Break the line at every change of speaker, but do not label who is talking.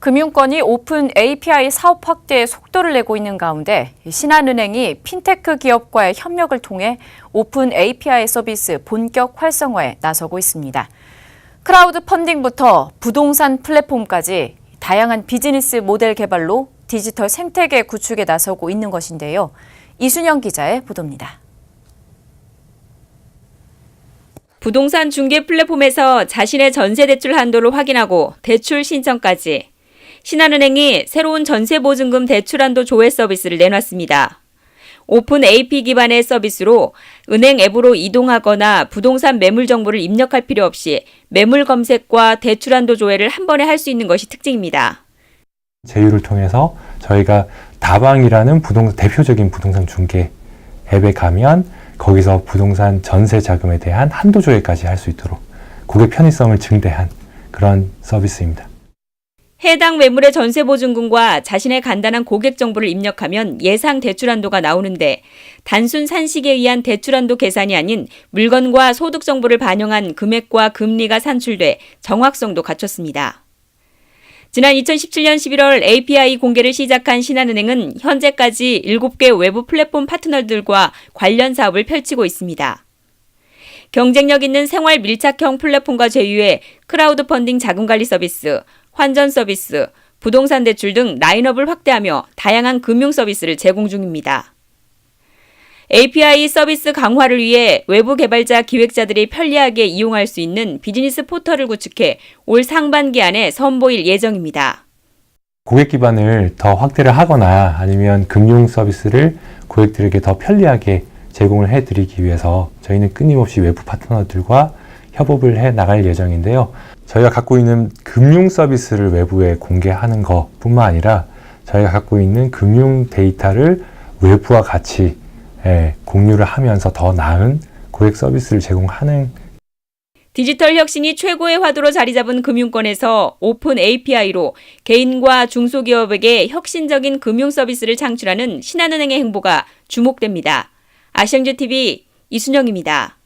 금융권이 오픈 API 사업 확대에 속도를 내고 있는 가운데 신한은행이 핀테크 기업과의 협력을 통해 오픈 API 서비스 본격 활성화에 나서고 있습니다. 크라우드 펀딩부터 부동산 플랫폼까지 다양한 비즈니스 모델 개발로 디지털 생태계 구축에 나서고 있는 것인데요. 이순영 기자의 보도입니다.
부동산 중개 플랫폼에서 자신의 전세 대출 한도를 확인하고 대출 신청까지 신한은행이 새로운 전세 보증금 대출 한도 조회 서비스를 내놨습니다. 오픈 AP 기반의 서비스로 은행 앱으로 이동하거나 부동산 매물 정보를 입력할 필요 없이 매물 검색과 대출 한도 조회를 한 번에 할 수 있는 것이 특징입니다.
제휴를 통해서 저희가 다방이라는 부동 대표적인 부동산 중개 앱에 가면 거기서 부동산 전세 자금에 대한 한도 조회까지 할 수 있도록 고객 편의성을 증대한 그런 서비스입니다.
해당 매물의 전세 보증금과 자신의 간단한 고객 정보를 입력하면 예상 대출 한도가 나오는데 단순 산식에 의한 대출 한도 계산이 아닌 물건과 소득 정보를 반영한 금액과 금리가 산출돼 정확성도 갖췄습니다. 지난 2017년 11월 API 공개를 시작한 신한은행은 현재까지 7개 외부 플랫폼 파트너들과 관련 사업을 펼치고 있습니다. 경쟁력 있는 생활 밀착형 플랫폼과 제휴해 크라우드 펀딩 자금 관리 서비스, 환전 서비스, 부동산 대출 등 라인업을 확대하며 다양한 금융 서비스를 제공 중입니다. API 서비스 강화를 위해 외부 개발자 기획자들이 편리하게 이용할 수 있는 비즈니스 포털을 구축해 올 상반기 안에 선보일 예정입니다.
고객 기반을 더 확대를 하거나 아니면 금융 서비스를 고객들에게 더 편리하게 제공을 해드리기 위해서 저희는 끊임없이 외부 파트너들과 협업을 해 나갈 예정인데요. 저희가 갖고 있는 금융 서비스를 외부에 공개하는 것 뿐만 아니라 저희가 갖고 있는 금융 데이터를 외부와 같이 예, 공유를 하면서 더 나은 고객 서비스를 제공하는
디지털 혁신이 최고의 화두로 자리 잡은 금융권에서 오픈 API로 개인과 중소기업에게 혁신적인 금융 서비스를 창출하는 신한은행의 행보가 주목됩니다. 아시앙즈 TV 이순영입니다.